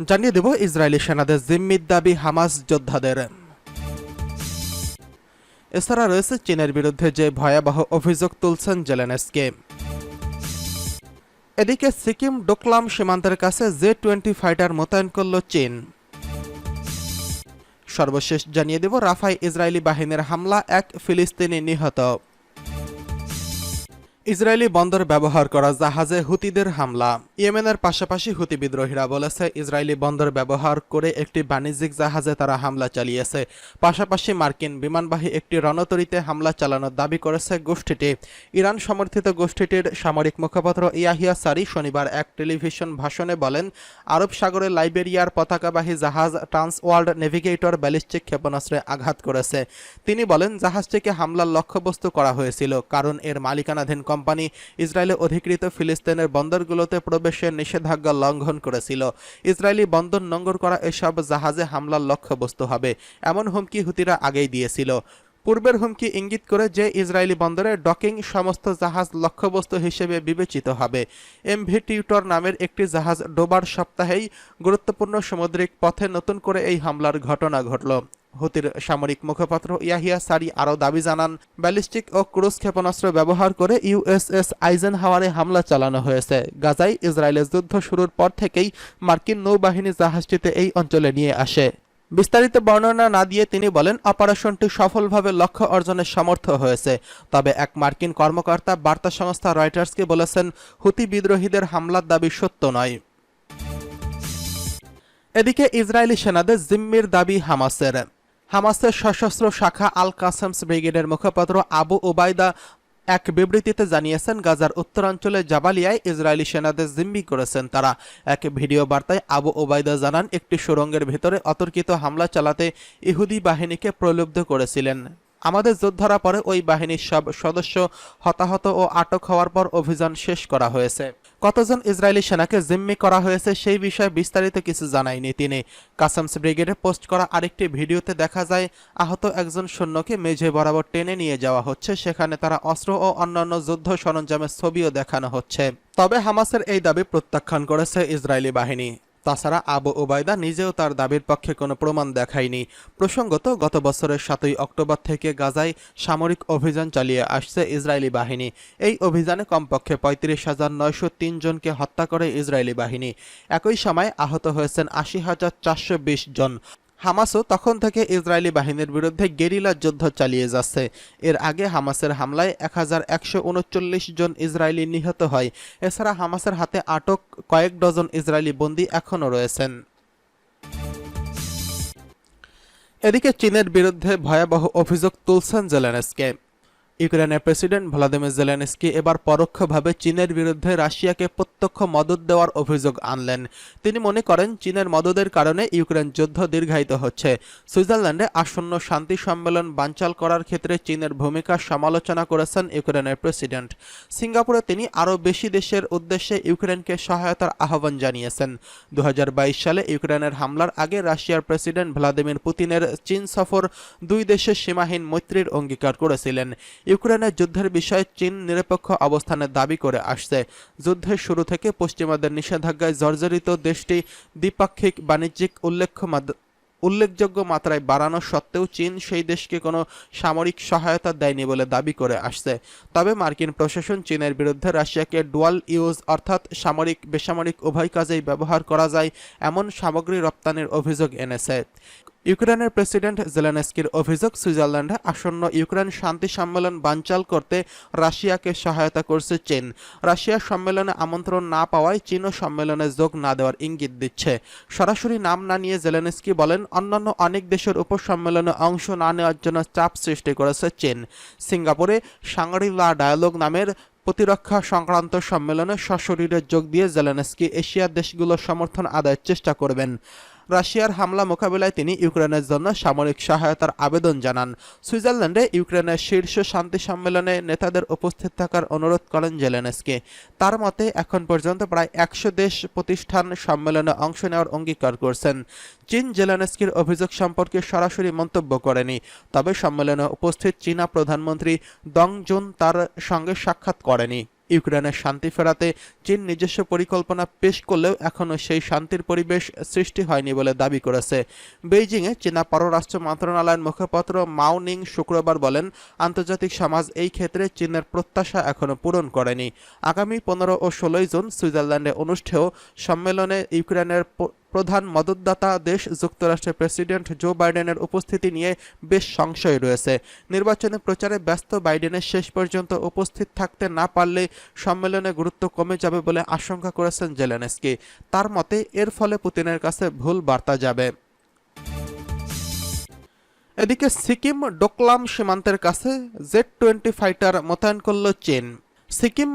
জানিয়ে দেব ইসরায়েলি সেনাদের জিম্মির দাবি হামাস যোদ্ধাদের। এছাড়া রয়েছে চীনের বিরুদ্ধে যে ভয়াবহ অভিযোগ তুলছেন জেলেনেসকে। এদিকে সিকিম ডোকলাম সীমান্তের কাছে জে টোয়েন্টি ফাইটার মোতায়েন করল চীন। সর্বশেষ জানিয়ে দেব রাফাই ইসরায়েলি বাহিনীর হামলা, এক ফিলিস্তিনি নিহত। ইসরায়েলি বন্দর ব্যবহার করা জাহাজে হুতিদের হামলা। ইয়েমেনের পাশাপাশি হুতি বিদ্রোহীরা বলেছে, ইসরায়েলি বন্দর ব্যবহার করে একটি বাণিজ্যিক জাহাজে তারা হামলা চালিয়েছে। পাশাপাশি মার্কিন বিমানবাহী একটি রণতরীতে হামলা চালানোর দাবি করেছে গোষ্ঠীটি। ইরান সমর্থিত গোষ্ঠীটির সামরিক মুখপাত্র ইয়াহিয়া সারি শনিবার এক টেলিভিশন ভাষণে বলেন, আরব সাগরে লাইবেরিয়ার পতাকাবাহী জাহাজ ট্রান্স ওয়ার্ল্ড নেভিগেটর ব্যালিস্টিক ক্ষেপণাস্ত্রে আঘাত করেছে। তিনি বলেন, জাহাজটিকে হামলার লক্ষ্যবস্তু করা হয়েছিল, কারণ এর মালিকানাধীন কোম্পানি ইসরায়েলে অধিকৃত ফিলিস্তিনের বন্দরগুলোতে প্রবেশের নিষেধাজ্ঞা লঙ্ঘন করেছিল। ইসরায়েলি বন্দর নোঙ্গর করা এসব জাহাজে হামলার লক্ষ্যবস্তু হবে, এমন হুমকি হুতিরা আগেই দিয়েছিল। পূর্বের হুমকি ইঙ্গিত করে যে ইসরায়েলি বন্দরে ডকিং সমস্ত জাহাজ লক্ষ্যবস্তু হিসেবে বিবেচিত হবে। এমভি টিউটর নামের একটি জাহাজ ডোবার সপ্তাহেই গুরুত্বপূর্ণ সামুদ্রিক পথে নতুন করে এই হামলার ঘটনা ঘটল। হুতির সামরিক মুখপাত্র ইয়াহিয়া সারি আরও দাবি জানান, ব্যালিস্টিক ও ক্রুজ ক্ষেপণাস্ত্র ব্যবহার করে ইউএসএস আইজেন হাওয়ারে হামলা চালানো হয়েছে। গাজায় ইসরায়েলের যুদ্ধ শুরুর পর থেকেই মার্কিন নৌবাহিনী জাহাজটিতে এই অঞ্চলে নিয়ে আসে। বিস্তারিত বর্ণনা না দিয়ে তিনি বলেন, অপারেশনটি সফলভাবে লক্ষ্য অর্জনের সমর্থ হয়েছে। তবে এক মার্কিন কর্মকর্তা বার্তা সংস্থা রয়টার্সকে বলেছেন, হুতি বিদ্রোহীদের হামলার দাবি সত্য নয়। এদিকে ইসরায়েলি সেনাদের জিম্মির দাবি হামাসের। হামাসের সশস্ত্র শাখা আল কাসেমস ব্রিগেডের মুখপাত্র আবু ওবায়দা এক বিবৃতিতে জানিয়েছেন, গাজার উত্তরাঞ্চলে জাবালিয়ায় ইসরায়েলি সেনাদের জিম্মি করেছেন তারা। এক ভিডিও বার্তায় আবু ওবায়দা জানান, একটি সুরঙ্গের ভেতরে অতর্কিত হামলা চালাতে ইহুদি বাহিনীকে প্রলুব্ধ করেছিলেন। আমাদের যোদ্ধারা পরে ওই বাহিনীর সব সদস্য হতাহত ও আটক হওয়ার পর অভিযান শেষ করা হয়েছে। কতজন ইসরায়েলি সেনাকে জিম্মি করা হয়েছে সেই বিষয়ে বিস্তারিত কিছু জানায়নি তিনি। কাসামস ব্রিগেডে পোস্ট করা আরেকটি ভিডিওতে দেখা যায়, আহত একজন সৈন্যকে মেঝে বরাবর টেনে নিয়ে যাওয়া হচ্ছে। সেখানে তারা অস্ত্র ও অন্যান্য যুদ্ধ সরঞ্জামের ছবিও দেখানো হচ্ছে। তবে হামাসের এই দাবি প্রত্যাখ্যান করেছে ইসরায়েলি বাহিনী। তাছাড়া আবু ওবায়দা নিজেও তার দাবির পক্ষে কোনো প্রমাণ দেখায়নি। প্রসঙ্গত, গত বছরের সাতই অক্টোবর থেকে গাজায় সামরিক অভিযান চালিয়ে আসছে ইসরায়েলি বাহিনী। এই অভিযানে কমপক্ষে পঁয়ত্রিশ হাজার নয়শো তিনজনকে হত্যা করে ইসরায়েলি বাহিনী। একই সময় আহত হয়েছেন আশি হাজার চারশো জন। হামাসও তখন থেকে ইসরায়েলি বাহিনীর বিরুদ্ধে গেরিলা যুদ্ধ চালিয়ে যাচ্ছে। এর আগে হামাসের হামলায় এক হাজার একশো উনচল্লিশ জন ইসরায়েলি নিহত হয়। এছাড়া হামাসের হাতে আটক কয়েক ডজন ইসরায়েলি বন্দী এখনও রয়েছেন। এদিকে চীনের বিরুদ্ধে ভয়াবহ অভিযোগ তুলছেন জেলেনস্কে। ইউক্রেনের প্রেসিডেন্ট ভলাদিমির জেলেনস্কি এবার পরোক্ষভাবে চীনের বিরুদ্ধে রাশিয়াকে প্রত্যক্ষ মদত দেওয়ার অভিযোগ আনলেন। তিনি মনে করেন, চীনের মদদের কারণে ইউক্রেন যুদ্ধ দীর্ঘায়িত হচ্ছে। সুইজারল্যান্ডে আসন্ন শান্তি সম্মেলন বানচাল করার ক্ষেত্রে চীনের ভূমিকা সমালোচনা করেছেন ইউক্রেনের প্রেসিডেন্ট। সিঙ্গাপুরে তিনি আরও বেশি দেশের উদ্দেশ্যে ইউক্রেনকে সহায়তার আহ্বান জানিয়েছেন। দু হাজার বাইশ সালে ইউক্রেনের হামলার আগে রাশিয়ার প্রেসিডেন্ট ভ্লাদিমির পুতিনের চীন সফর দুই দেশের সীমাহীন মৈত্রীর অঙ্গীকার করেছিলেন। ইউক্রেনের যুদ্ধের বিষয়ে চীন নিরপেক্ষ অবস্থানের দাবি করে আসছে। যুদ্ধের শুরু থেকে পশ্চিমাদের নিষেধাজ্ঞায় জর্জরিত দেশটি দ্বিপাক্ষিক বাণিজ্যিক উল্লেখ্য উল্লেখযোগ্য মাত্রায় বাড়ানো সত্ত্বেও চীন সেই দেশকে কোনো সামরিক সহায়তা দেয়নি বলে দাবি করে আসছে। তবে মার্কিন প্রশাসন চীনের বিরুদ্ধে রাশিয়াকে ডুয়াল ইউজ অর্থাৎ সামরিক, বেসামরিক উভয় কাজেই ব্যবহার করা যায় এমন সামগ্রী রপ্তানির অভিযোগ এনেছে। ইউক্রেনের প্রেসিডেন্ট জেলেনস্কির অভিযোগ, সুইজারল্যান্ডে আসন্ন ইউক্রেন শান্তি সম্মেলন বানচাল করতে রাশিয়াকে সহায়তা করছে চীন। রাশিয়ার সম্মেলনে আমন্ত্রণ না পাওয়ায় চীনও সম্মেলনে যোগ না দেওয়ার ইঙ্গিত দিচ্ছে। সরাসরি নাম না নিয়ে জেলেনস্কি বলেন, অন্যান্য অনেক দেশের উপর সম্মেলনে অংশ না নেওয়ার জন্য চাপ সৃষ্টি করেছে চীন। সিঙ্গাপুরে সাংরিলা ডায়ালগ নামের প্রতিরক্ষা সংক্রান্ত সম্মেলনে সশরীরে যোগ দিয়ে জেলেনস্কি এশিয়ার দেশগুলোর সমর্থন আদায়ের চেষ্টা করবেন। রাশিয়ার হামলা মোকাবিলায় তিনি ইউক্রেনের জন্য সামরিক সহায়তার আবেদন জানান। সুইজারল্যান্ডে ইউক্রেনের শীর্ষ শান্তি সম্মেলনে নেতাদের উপস্থিত থাকার অনুরোধ করেন জেলেনস্কি। তার মতে, এখন পর্যন্ত প্রায় একশো দেশ প্রতিষ্ঠান সম্মেলনে অংশ নেওয়ার অঙ্গীকার করছেন। চীন জেলেনস্কির অভিযোগ সম্পর্কে সরাসরি মন্তব্য করেনি। তবে সম্মেলনে উপস্থিত চীনা প্রধানমন্ত্রী দং জুন তার সঙ্গে সাক্ষাৎ করেনি। ইউক্রেনের শান্তি ফেরাতে চীন নিজস্ব পরিকল্পনা পেশ করলেও এখনও সেই শান্তির পরিবেশ সৃষ্টি হয়নি বলে দাবি করেছে। বেইজিংয়ে চীনা পররাষ্ট্র মন্ত্রণালয়ের মুখপাত্র মাও নিং শুক্রবার বলেন, আন্তর্জাতিক সমাজ এই ক্ষেত্রে চীনের প্রত্যাশা এখনও পূরণ করেনি। আগামী পনেরো ও ষোলোই জুন সুইজারল্যান্ডে অনুষ্ঠেয় সম্মেলনে ইউক্রেনের প্রধান মদতদাতা দেশ যুক্তরাষ্ট্রের প্রেসিডেন্ট জো বাইডেনের উপস্থিতি নিয়ে বেশ সংশয় রয়েছে। নির্বাচনী প্রচারে ব্যস্ত বাইডেনের শেষ পর্যন্ত উপস্থিত থাকতে না পারলে সম্মেলনে গুরুত্ব কমে যাবে বলে আশঙ্কা করেছেন জেলেনস্কি। তার মতে, এর ফলে পুতিনের কাছে ভুল বার্তা যাবে। এদিকে সিকিম ডোকলাম সীমান্তের কাছে জেড টোয়েন্টি ফাইটার মোতায়েন করল চীন। সিকিম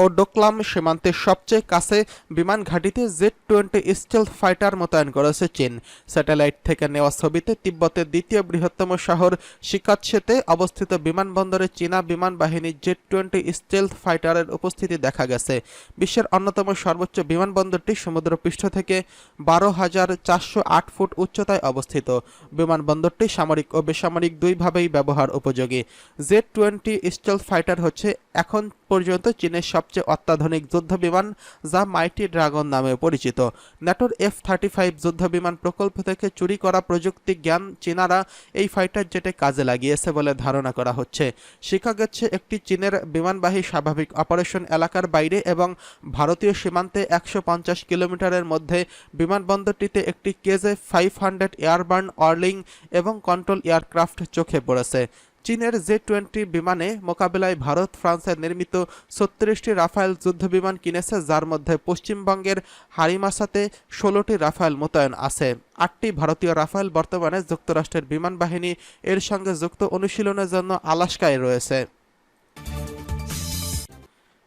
ও ডোকলাম সীমান্তের সবচেয়ে কাছে বিমান ঘাঁটিতে জেড টোয়েন্টি স্টেলথ ফাইটার মোতায়েন করেছে চীন। স্যাটেলাইট থেকে নেওয়া ছবিতে তিব্বতের দ্বিতীয় বৃহত্তম শহর শিকাতসেতে অবস্থিত বিমানবন্দরে চীনা বিমান বাহিনীর জেড টোয়েন্টি স্টেলথ ফাইটারের উপস্থিতি দেখা গেছে। বিশ্বের অন্যতম সর্বোচ্চ বিমানবন্দরটি সমুদ্রপৃষ্ঠ থেকে বারো হাজার চারশো আট ফুট উচ্চতায় অবস্থিত। বিমানবন্দরটি সামরিক ও বেসামরিক দুইভাবেই ব্যবহার উপযোগী। জেড টোয়েন্টি স্টেলথ ফাইটার হচ্ছে এখন পর্যন্ত চীনের সবচেয়ে অত্যাধুনিক যুদ্ধ বিমান, যা মাইটি ড্রাগন নামে পরিচিত। ন্যাটোর এফ থার্টি ফাইভ যুদ্ধ বিমান প্রকল্প থেকে চুরি করা প্রযুক্তি জ্ঞান চীনারা এই ফাইটার জেটে কাজে লাগিয়েছে বলে ধারণা করা হচ্ছে। শিখা গেছে একটি চীনের বিমানবাহী স্বাভাবিক অপারেশন এলাকার বাইরে এবং ভারতীয় সীমান্তে একশো পঞ্চাশ কিলোমিটারের মধ্যে বিমানবন্দরটিতে একটি কেজে ফাইভ হান্ড্রেড এয়ারবার্ন অর্লিং এবং কন্ট্রোল এয়ারক্রাফট চোখে পড়েছে। চীনের জে টোয়েন্টি বিমানে মোকাবেলায় ভারত, ফ্রান্সের নির্মিত ছত্রিশটি রাফায়েল যুদ্ধবিমান কিনেছে, যার মধ্যে পশ্চিমবঙ্গের হারিমাসাতে ষোলোটি রাফায়েল মোতায়েন আছে। আটটি ভারতীয় রাফায়েল বর্তমানে যুক্তরাষ্ট্রের বিমান বাহিনী এর সঙ্গে যুক্ত অনুশীলনের জন্য আলাস্কায় রয়েছে।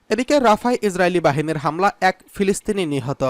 এদিকে রাফায় ইসরায়েলি বাহিনীর হামলা, এক ফিলিস্তিনি নিহত।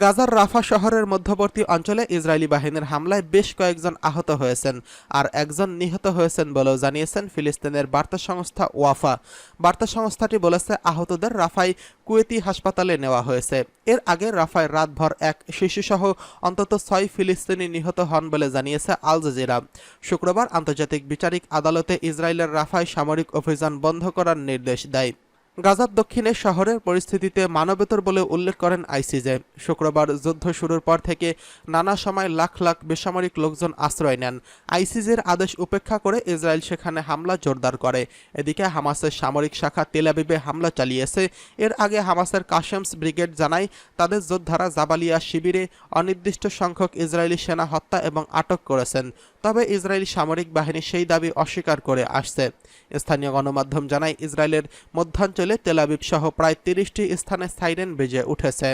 গাজার রাফা শহরের মধ্যবর্তী অঞ্চলে ইসরায়েলি বাহিনীর হামলায় বেশ কয়েকজন আহত হয়েছেন আর একজন নিহত হয়েছেন বলেও জানিয়েছেন ফিলিস্তিনের বার্তা সংস্থা ওয়াফা। বার্তা সংস্থাটি বলেছে, আহতদের রাফাই কুয়েতি হাসপাতালে নেওয়া হয়েছে। এর আগে রাফায় রাতভর এক শিশুসহ অন্তত ছয় ফিলিস্তিনি নিহত হন বলে জানিয়েছে আল জাজিরা। শুক্রবার আন্তর্জাতিক বিচারিক আদালতে ইসরায়েলের রাফায় সামরিক অভিযান বন্ধ করার নির্দেশ দেয়। গাজার দক্ষিণে শহরের পরিস্থিতিতে মানবেতর বলে উল্লেখ করেন আইসিজে। শুক্রবার যুদ্ধ শুরুর পর থেকে নানা সময় লাখ লাখ বেসামরিক লোকজন আশ্রয় নেন। আইসিজের আদেশ উপেক্ষা করে ইসরায়েল সেখানে হামলা জোরদার করে। এদিকে হামাসের সামরিক শাখা তেলাবিবে হামলা চালিয়েছে। এর আগে হামাসের কাশেমস ব্রিগেড জানায়, তাদের যোদ্ধারা জাবালিয়া শিবিরে অনির্দিষ্ট সংখ্যক ইসরায়েলি সেনা হত্যা এবং আটক করেছেন। তবে ইসরায়েলি সামরিক বাহিনী সেই দাবি অস্বীকার করে আসছে। স্থানীয় গণমাধ্যম জানায়, ইসরায়েলের মধ্যাঞ্চলে তেলাবিব সহ প্রায় তিরিশটি স্থানে সাইরেন বেজে উঠেছে।